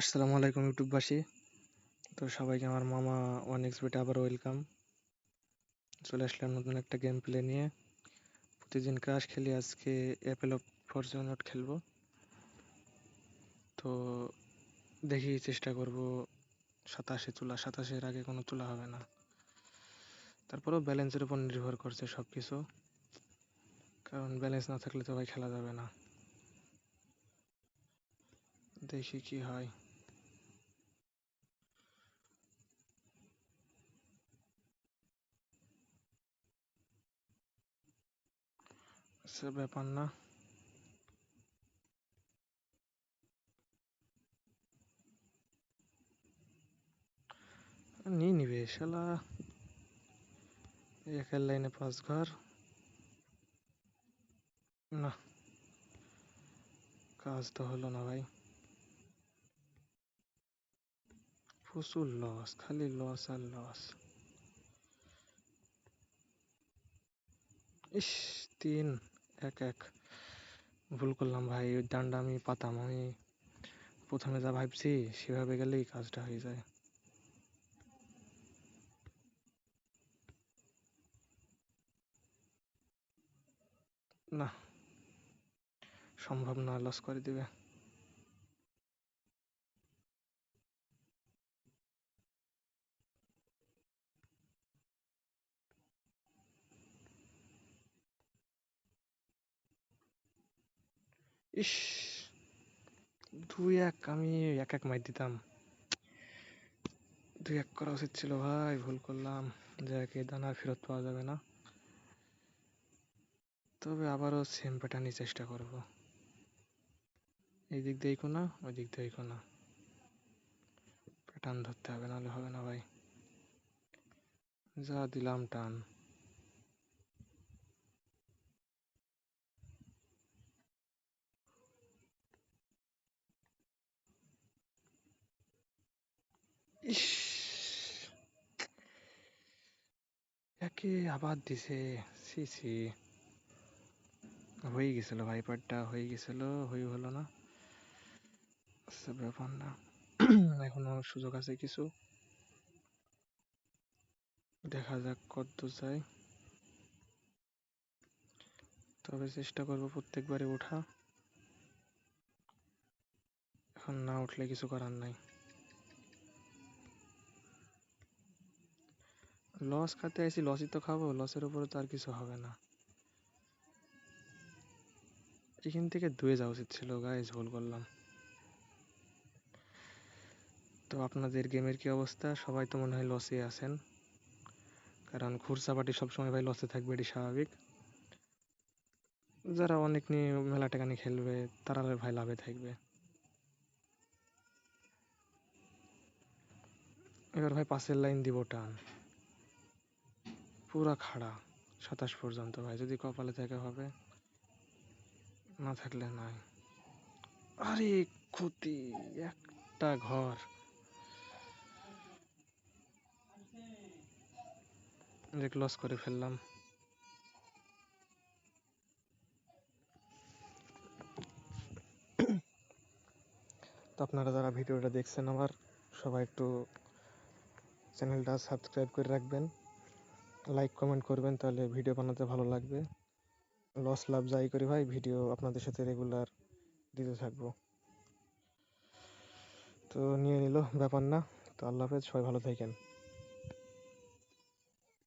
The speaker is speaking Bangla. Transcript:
আসসালামু আলাইকুম ইউটিউববাসী। তো সবাইকে আমার মামা ওয়ান এক্সবিটে আবার ওয়েলকাম চলে আসলাম নতুন একটা গেম প্লে নিয়ে। প্রতিদিন ক্রাশ খেলি, আজকে অ্যাপেল অফ ফরচুনট খেলব। তো দেখি চেষ্টা করব, সাতাশে তোলা সাতাশের আগে কোনো তোলা হবে না। তারপরেও ব্যালেন্সের উপর নির্ভর করছে সব কিছু কারণ ব্যালেন্স না থাকলে তো ভাই খেলা যাবে না। দেখি কি হয়। সে ব্যাপার না। নিয়ে নিবে শালা। একের লাইনে পাঁচ ঘর। না, কাজ তো হলো না ভাই। প্রচুর লস খালি লস আর লস ইস, তিন। এক এক। ভুল করলাম ভাই, ওই ডান্ডা আমি পাতাম আমি প্রথমে যা ভাবছি, সেভাবে গেলেই কাজটা হয়ে যায়। না, সম্ভব না লস করে দিবে। ইস দুই এক আমি এক এক মাইর দিতাম। দুই এক করা উচিত ছিল, ভাই, ভুল করলাম। যাকে দানা ফেরত পাওয়া যাবে না। তবে আবারও সেম প্যাটার্নই চেষ্টা করব। এই দিক দিয়ে না, ওই দিক দিয়ে না। প্যাটার্ন ধরতে হবে, নাহলে হবে না, ভাই। যা দিলাম, টান। একে আবার দিছে। সি সি হয়ে গেছিল, ভাইপারটা হয়ে গেছিল, হয়ে হলো না। আচ্ছা ব্যাপার না। এখনও সুযোগ আছে কিছু? দেখা যাক কত চাই তবে চেষ্টা করব প্রত্যেকবারে ওঠা। এখন না উঠলে কিছু করার নাই। লস খাতে আইসি লসই তো খাব লসের উপরে তো আর কিছু হবে না। এখান থেকে ধুয়ে যাওয়া উচিত ছিল গাইজ ভুল করলাম। তো আপনাদের গেমের কি অবস্থা? সবাই তো মনে হয় লসে আছেন। কারণ খুরসাপাটি সবসময় ভাই লসে থাকবে, এটি স্বাভাবিক। যারা অনেক নিয়ে মেলা টাকা নিয়ে খেলবে, তারা ভাই লাভে থাকবে। এবার ভাই পাশের লাইন দিব টান। পুরা খাড়া, সাতাশ পর্যন্ত ভাই, যদি কপালে থাকে হবে। না থাকলে নাই। আরে ক্ষতি, একটা ঘর। লস করে ফেললাম। তো আপনারা যারা ভিডিওটা দেখছেন আমার, সবাই একটু চ্যানেলটা সাবস্ক্রাইব করে রাখবেন। লাইক কমেন্ট করবেন, তাহলে ভিডিও বানাতে ভালো লাগবে। লস লাভ যাই করি ভাই ভিডিও আপনাদের সাথে রেগুলার দিতে থাকব। তো নিয়ে নিল, ব্যাপার না। তো আল্লাহ হাফেজ, সবাই ভালো থাকেন।